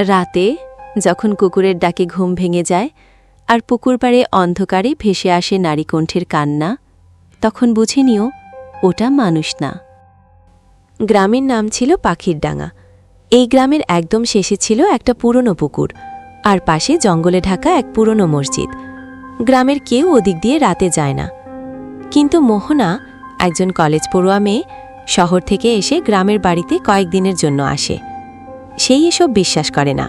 রাতে যখন কুকুরের ডাকে ঘুম ভেঙে যায় আর পুকুর পাড়ে অন্ধকারে ভেসে আসে নারী নারীকণ্ঠের কান্না, তখন বুঝে নিও ওটা মানুষ না। গ্রামের নাম ছিল পাখির ডাঙা। এই গ্রামের একদম শেষে ছিল একটা পুরনো পুকুর আর পাশে জঙ্গলে ঢাকা এক পুরনো মসজিদ। গ্রামের কেউ ওদিক দিয়ে রাতে যায় না। কিন্তু মোহনা, একজন কলেজ পড়ুয়া মেয়ে, শহর থেকে এসে গ্রামের বাড়িতে কয়েকদিনের জন্য আসে। সেই এসব বিশ্বাস করে না।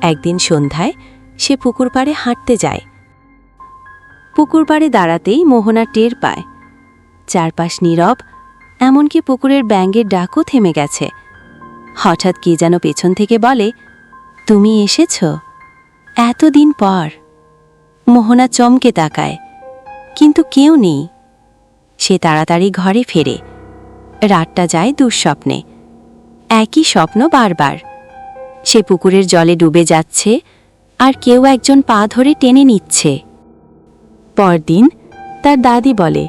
একদিন সন্ধ্যায় সে পুকুর পাড়ে হাঁটতে যায়। পুকুর পাড়ে দাঁড়াতেই মোহনা টের পায়। চারপাশ নীরব, এমনকি পুকুরের ব্যাঙ্গের ডাকও থেমে গেছে। হঠাৎ কে যেন পেছন থেকে বলে, তুমি এসেছ? এতদিন পর। মোহনা চমকে তাকায়, কিন্তু কেউ নেই। সে তাড়াতাড়ি ঘরে ফেরে। রাতটা যায় দুঃস্বপ্নে। একই স্বপ্ন বারবার। সে পুকুরের জলে ডুবে যাচ্ছে, আর কেউ একজন পা ধরে টেনে নিচ্ছে। পরদিন তার দাদি বলে,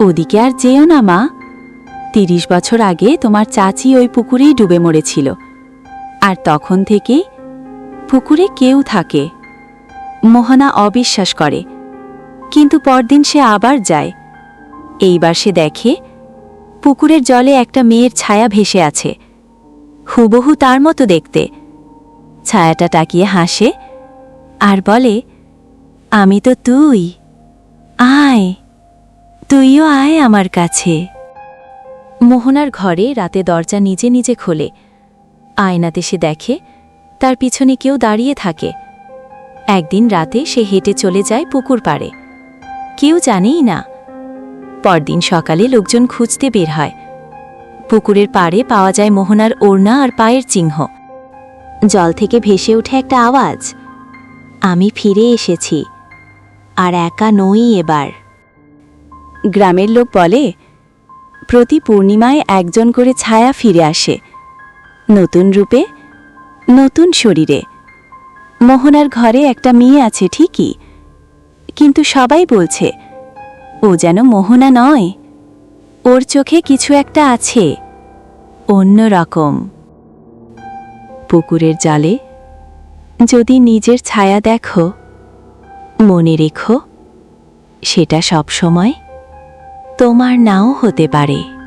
ওদিকে আর যেও না, মা। তিরিশ বছর আগে তোমার চাচি ওই পুকুরেই ডুবে মরেছিল। আর তখন থেকে পুকুরে কেউ থাকে। মোহনা অবিশ্বাস করে। কিন্তু পরদিন সে আবার যায়। এইবার সে দেখে পুকুরের জলে একটা মেয়ের ছায়া ভেসে আছে। হুবহু তার মতো দেখতে। ছায়াটা তাকিয়ে হাসে আর বলে, আমি তো তুই। আয়। তুইও আয় আমার কাছে। মোহনার ঘরে রাতে দরজা নিজে নিজে খোলে। আয়নাতে সে দেখে, তার পিছনে কেউ দাঁড়িয়ে থাকে। একদিন রাতে সে হেঁটে চলে যায় পুকুর পাড়ে। কেউ জানেই না পরদিন সকালে লোকজন খুঁজতে বের হয়। পুকুরের পাড়ে পাওয়া যায় মোহনার ওড়না আর পায়ের চিহ্ন। জল থেকে ভেসে ওঠে একটা আওয়াজ। আমি ফিরে এসেছি, আর একা নই এবার। গ্রামের লোক বলে, প্রতি পূর্ণিমায় একজন করে ছায়া ফিরে আসে। নতুন রূপে, নতুন শরীরে। মোহনার ঘরে একটা মেয়ে আছে ঠিকই, কিন্তু সবাই বলছে ও যেন মোহনা নয়। ওর চোখে কিছু একটা আছে, অন্য রকম। পুকুরের জালে যদি নিজের ছায়া দেখো, মনে রেখো, সেটা সবসময় তোমার নাও হতে পারে।